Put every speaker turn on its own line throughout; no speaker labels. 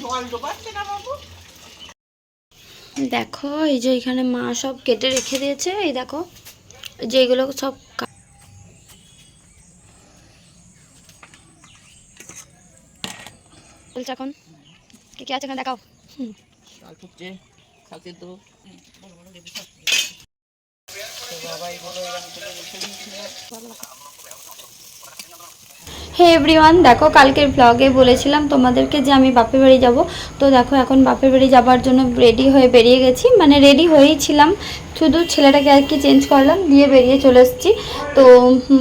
জল ডোবাচ্ছে না বাবু?
দেখো এই যে এখানে মা সব কেটে রেখে দিয়েছে এই দেখো যে এগুলো সব বলছে এখন কি কি আছে এখানে দেখাও। হুম।
শাল ফুটছে শাল সেদ্ধ তো বাবাই বলো এরকম করে রেখে দিয়েছিল
হে এভরিওয়ান, দেখো কালকের ব্লগে বলেছিলাম তোমাদেরকে যে আমি বাপের বাড়ি যাব। তো দেখো এখন বাপের বাড়ি যাবার জন্য রেডি হয়ে বেরিয়ে গেছি। মানে রেডি হয়েই ছিলাম। শুধু ছেলেটাকে আর কি চেঞ্জ করলাম, দিয়ে বেরিয়ে চলে এসেছি। তো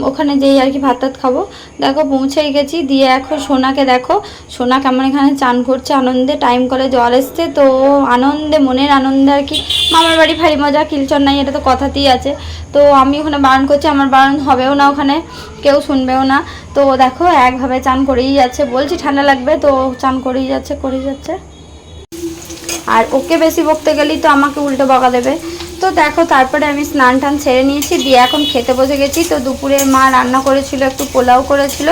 ওখানে যেই আর কি ভাত টাত খাব। দেখো পৌঁছেই গেছি, দিয়ে এখন সোনাকে দেখো। সোনা কেমন এখানে চান করছে, আনন্দে টাইম করে জল এসছে। তো, আনন্দে, মনের আনন্দে আর কি। মামার বাড়ি ভারী মজা, কিলচর নাই, এটা তো কথাতেই আছে। তো, আমি ওখানে বারণ করছি, আমার বারণ হবেও না ওখানে, কেউ শুনবেও না। তো, দেখো, একভাবে চান করেই যাচ্ছে। বলছি, ঠান্ডা লাগবে? তো, চান করেই যাচ্ছে করেই যাচ্ছে। আর ওকে বেশি বকতে গেলেই তো আমাকে উল্টো বকা দেবে। তো দেখো, তারপরে আমি স্নান টান ছেড়ে নিয়েছি, দিয়ে এখন খেতে বসে গেছি। তো দুপুরে মা রান্না করেছিল, একটু পোলাও করেছিল,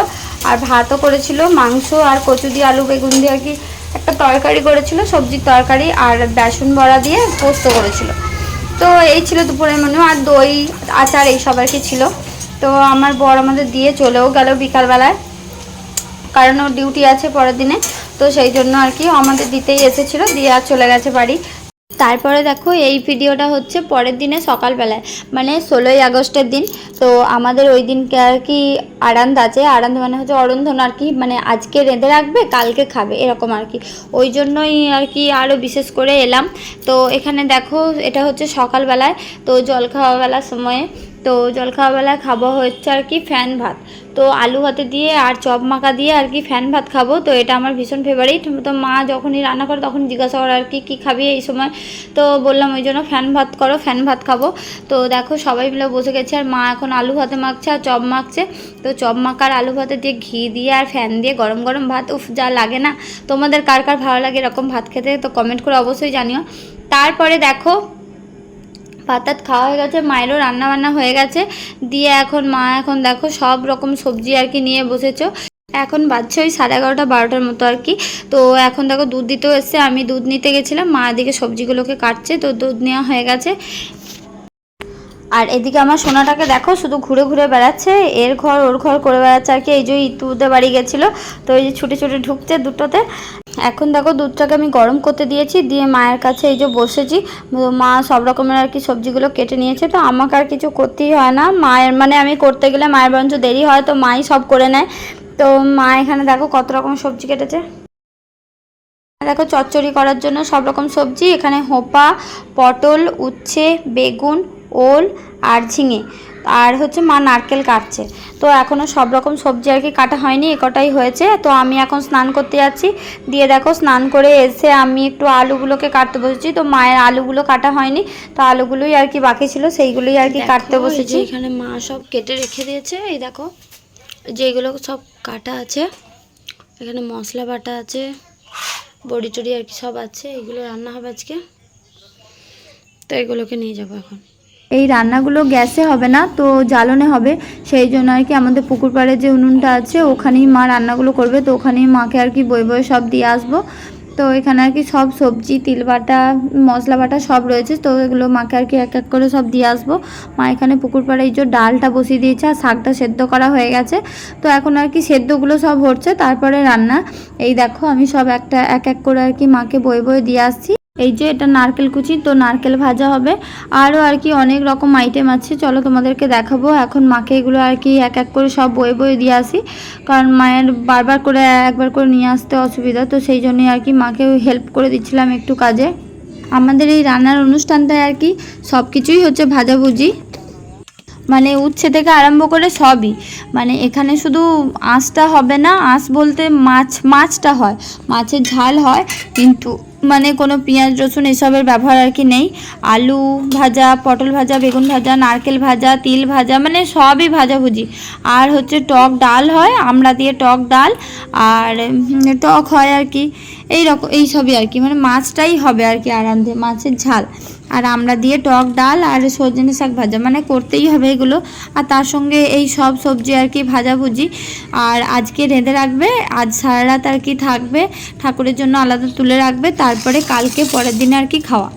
আর ভাতও করেছিল, মাংস আর কচু দিয়ে আলু বেগুন দিয়ে আর কি একটা তরকারি করেছিল, সবজির তরকারি আর বেসন বড়া দিয়ে পোস্ত করেছিল। তো এই ছিল দুপুরের মেনু আর দই, আচার এইসব আর কি ছিল। তো আমার বর আমাদের দিয়ে চলেও গেল বিকালবেলায়, কারণ ওর ডিউটি আছে পরের দিনে। তো সেই জন্য আর কি আমাদের দিতেই এসেছিল, দিয়ে আর চলে গেছে বাড়ি। তারপরে দেখো এই ভিডিওটা হচ্ছে পরের দিনে সকালবেলায় মানে ষোলোই আগস্টের দিন। তো আমাদের ওই দিনকে আর কি আরান্দ আছে। আরান্দ মানে হচ্ছে অরন্ধন আর কি মানে আজকে রেঁধে রাখবে, কালকে খাবে, এরকম আর কি। ওই জন্যই আর কি আরও বিশেষ করে এলাম। তো এখানে দেখো, এটা হচ্ছে সকালবেলায়, তো জল খাওয়াবেলার সময়ে তো জল খাওয়াবেলায় খাব হচ্ছে আর কি ফ্যান ভাত। তো আলু ভাতে দিয়ে আর চপ মাখা দিয়ে আর কি ফ্যান ভাত খাব। তো এটা আমার ভীষণ ফেভারিট তো মা যখনই রান্না করে তখন জিজ্ঞাসা করে আর কি, কী খাবি এই সময়? তো বললাম, ওই জন্য ফ্যান ভাত করো ফ্যান ভাত খাব। তো দেখো সবাই মিলে বসে গেছে আর মা এখন আলু ভাতে মাখছে আর চপ মাখছে। তো চপ মাখার আলু ভাতে দিয়ে ঘি দিয়ে আর ফ্যান দিয়ে গরম গরম ভাত, উফ, যা লাগে না। তোমাদের কার কার ভালো লাগে এরকম ভাত খেতে, তো কমেন্ট করে অবশ্যই জানিও। তারপরে দেখো ভাত টাত খাওয়া হয়ে গেছে, মায়েরও রান্না বান্না হয়ে গেছে। দিয়ে এখন মা এখন দেখো সব রকম সবজি আর কি নিয়ে বসেছ। এখন বাজছে ওই সাড়ে এগারোটা, বারোটার মতো আর কি। তো এখন দেখো দুধ দিতেও এসছে, আমি দুধ নিতে গেছিলাম, মা দিকে সবজিগুলোকে কাটছে, তো দুধ নেওয়া হয়ে গেছে। আর এদিকে আমার সোনাটাকে দেখো, শুধু ঘুরে ঘুরে বেড়াচ্ছে। এর ঘর, ওর ঘর করে বেড়াচ্ছে আর কি। এই যে ইতুদের বাড়ি গেছিল, তো এই যে ছুটে ছুটে ঢুকছে দুটোতে। এখন দেখো দুধটাকে আমি গরম করতে দিয়েছি, দিয়ে মায়ের কাছে এই যে বসেছি। মা সব রকমের আর কি সবজিগুলো কেটে নিয়েছে, তো আমাকে আর কিছু করতেই হয় না। মায়ের মানে আমি করতে গেলে মায়ের বরঞ্চ দেরি হয়, তো মাই সব করে নেয়। তো মা এখানে দেখো কত রকম সবজি কেটেছে। দেখো চচ্চড়ি করার জন্য সব রকম সবজি, এখানে হোপা, পটল, উচ্ছে, বেগুন ওল আর ঝিঙে আর হচ্ছে মা নারকেল কাটছে। তো এখনও সব রকম সবজি আর কি কাটা হয়নি এ কটাই হয়েছে। তো আমি এখন স্নান করতে যাচ্ছি। দিয়ে দেখো স্নান করে এসে আমি একটু আলুগুলোকে কাটতে বসেছি। তো মায়ের আলুগুলো কাটা হয়নি তো আলুগুলোই আর কি বাকি ছিল সেইগুলোই আর কি কাটতে বসেছি। এখানে মা সব কেটে রেখে দিয়েছে এই দেখো যেগুলো সব কাটা আছে এখানে মশলা বাটা আছে বড়ি টড়ি আর কি সব আছে এগুলো রান্না হবে আজকে। তো এগুলোকে নিয়ে যাব এখন। এই রান্নাগুলো গ্যাসে হবে না, তো জ্বালনে হবে। সেই জন্য আর কি আমাদের পুকুর পাড়ে যে উনুনটা আছে, ওখানেই মা রান্নাগুলো করবে, তো ওখানেই মাকে আর কি বই বই সব দিয়ে আসব। তো এখানে আর কি সব সবজি, তিল বাটা, মশলা বাটা সব রয়েছে, তো এগুলো মাকে আর কি এক এক করে সব দিয়ে আসব। মা এখানে পুকুর পাড়ে এই যে ডালটা বসিয়ে দিয়েছে, আর শাকটা সেদ্ধ করা হয়ে গেছে। তো এখন আর কি সেদ্ধগুলো সব হচ্ছে, তারপরে রান্না। এই দেখো আমি সব একটা এক এক করে আর কি মাকে বই বই দিয়ে আসছি। এই যে এটা নারকেল কুচি, তো নারকেল ভাজা হবে। আরও আর কি অনেক রকম আইটেম আছে। চলো তোমাদেরকে দেখাবো। এখন মাকে এগুলো আর কি এক এক করে সব বয়ে বয়ে দিয়ে আসি। কারণ মায়ের বারবার করে একবার করে নিয়ে আসতে অসুবিধা, তো সেই জন্যই আর কি মাকে হেল্প করে দিচ্ছিলাম একটু কাজে। আমাদের এই রান্নার অনুষ্ঠানটায় আর কি সব কিছুই হচ্ছে ভাজাভুজি। মানে উচ্ছে থেকে আরম্ভ করে সবই। মানে এখানে শুধু আঁশটা হবে না, আঁশ বলতে মাছ, মাছটা হয়। মাছের ঝাল হয়, কিন্তু মানে কোনো পেঁয়াজ, রসুন এসবের ব্যবহার আর কি নেই। আলু ভাজা, পটল ভাজা, বেগুন ভাজা, নারকেল ভাজা, তিল ভাজা মানে সবই ভাজাভুজি। আর হচ্ছে টক ডাল হয় আমড়া দিয়ে টক ডাল, আর টক হয় আর কি। এই রকম, এই সবই আর কি। মানে মাছটাই হবে আর কি আরান্ধে মাছের ঝাল। আর আমরা দিয়ে টক ডাল আর সজনে শাক ভাজা মানে করতেই হবে এগুলো। আর তার সঙ্গে এই সব সবজি আর কি ভাজাভুজি। আর আজকে রেঁধে রাখবে, আজ সারা রাত আর কি থাকবে। ঠাকুরের জন্য আলাদা তুলে রাখবে, তারপরে কালকে পরের দিনে আর কি খাওয়া।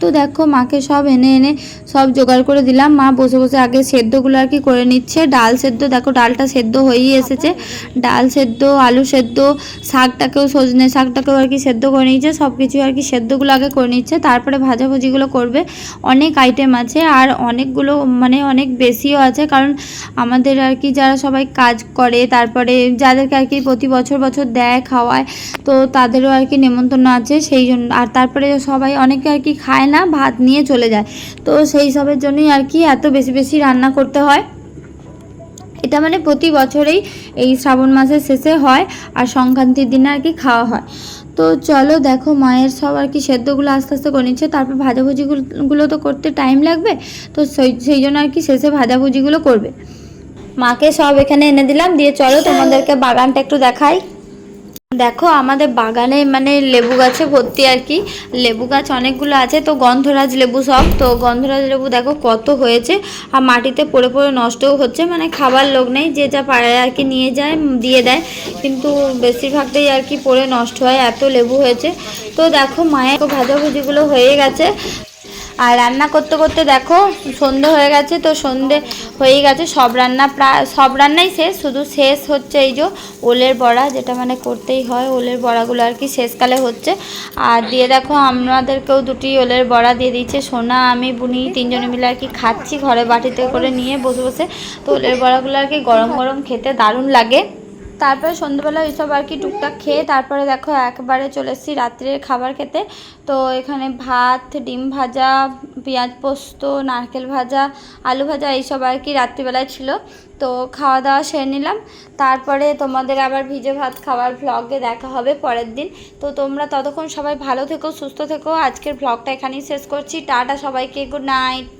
তো দেখো মাকে সব এনে এনে সব জোগাড় করে দিলাম। মা বসে বসে আগে সেদ্ধগুলো আর কি করে নিচ্ছে। ডাল সেদ্ধ, দেখো ডালটা সেদ্ধ হয়েই এসেছে। ডাল সেদ্ধ, আলু সেদ্ধ, শাকটাকেও সজনে শাকটাকেও আর কি সেদ্ধ করে নিচ্ছে সব কিছু আর কি সেদ্ধগুলো আগে করে নিচ্ছে। তারপরে ভাজাভুজিগুলো করবে। অনেক আইটেম আছে আর অনেকগুলো মানে অনেক বেশিও আছে। কারণ আমাদের আর কি যারা সবাই কাজ করে, তারপরে যাদেরকে আর কি প্রতি বছর বছর দেয় খাওয়ায়, তো তাদেরও আর কি নেমন্তন্ন আছে। সেই জন্য আর তারপরে সবাই অনেকে আর কি খায় না, ভাত নিয়ে চলে যায়। তো সেই সবের জন্যই আর কি এত বেশি বেশি রান্না করতে হয়। এটা মানে প্রতি বছরেই এই শ্রাবণ মাসের শেষে হয় আর সংক্রান্তির দিনে আর কি খাওয়া হয়। তো চলো দেখো মায়ের সব আর কি সেদ্ধগুলো আস্তে আস্তে করে নিচ্ছে। তারপর ভাজাভুজিগুলো তো করতে টাইম লাগবে। তো সেই জন্য আর কি শেষে ভাজাভুজিগুলো করবে। মাকে সব এখানে এনে দিলাম। দিয়ে চলো তোমাদেরকে বাগানটা একটু দেখাই। দেখো, আমাদের বাগানে মানে লেবু গাছে ভর্তি আর কি। লেবু গাছ অনেকগুলো আছে, তো গন্ধরাজ লেবু সব। তো গন্ধরাজ লেবু দেখো কত হয়েছে, আর মাটিতে পড়ে পড়ে নষ্টও হচ্ছে মানে খাবার লোক নেই, যে যা পারে আর কি নিয়ে যায়, দিয়ে দেয়। কিন্তু বেশিরভাগটাই আর কি পড়ে নষ্ট হয়, এত লেবু হয়েছে। তো দেখো, মায়ের ভাজাভুজিগুলো হয়ে গেছে। আর রান্না করতে করতে দেখো সন্ধে হয়ে গেছে, তো সন্ধে হয়ে গেছে। সব রান্না প্রায়, সব রান্নাই শেষ, শুধু শেষ হচ্ছে এই যে ওলের বড়া, যেটা মানে করতেই হয়, ওলের বড়াগুলো আর কি শেষকালে হচ্ছে। আর দিয়ে দেখো আমাদেরকেও দুটি ওলের বড়া দিয়ে দিচ্ছে। সোনা, আমি, বুনি তিনজনে মিলে আর কি খাচ্ছি, ঘরে বাটিতে করে নিয়ে বসে বসে। তো ওলের বড়াগুলো আর কি গরম গরম খেতে দারুণ লাগে। তারপরে সন্ধ্যেবেলা এইসব আর কি টুকটাক খেয়ে তারপরে দেখো একবারে চলে এসেছি রাত্রের খাবার খেতে। তো এখানে ভাত, ডিম ভাজা, পেঁয়াজ পোস্ত, নারকেল ভাজা, আলু ভাজা এইসব আর কি রাত্রিবেলায় ছিল। তো খাওয়া দাওয়া সেরে নিলাম। তারপরে তোমাদের আবার ভিজে ভাত খাওয়ার ভ্লগে দেখা হবে পরের দিন। তো তোমরা ততক্ষণ সবাই ভালো থেকো, সুস্থ থেকো। আজকের ভ্লগটা এখানেই শেষ করছি। টাটা সবাইকে গুড নাইট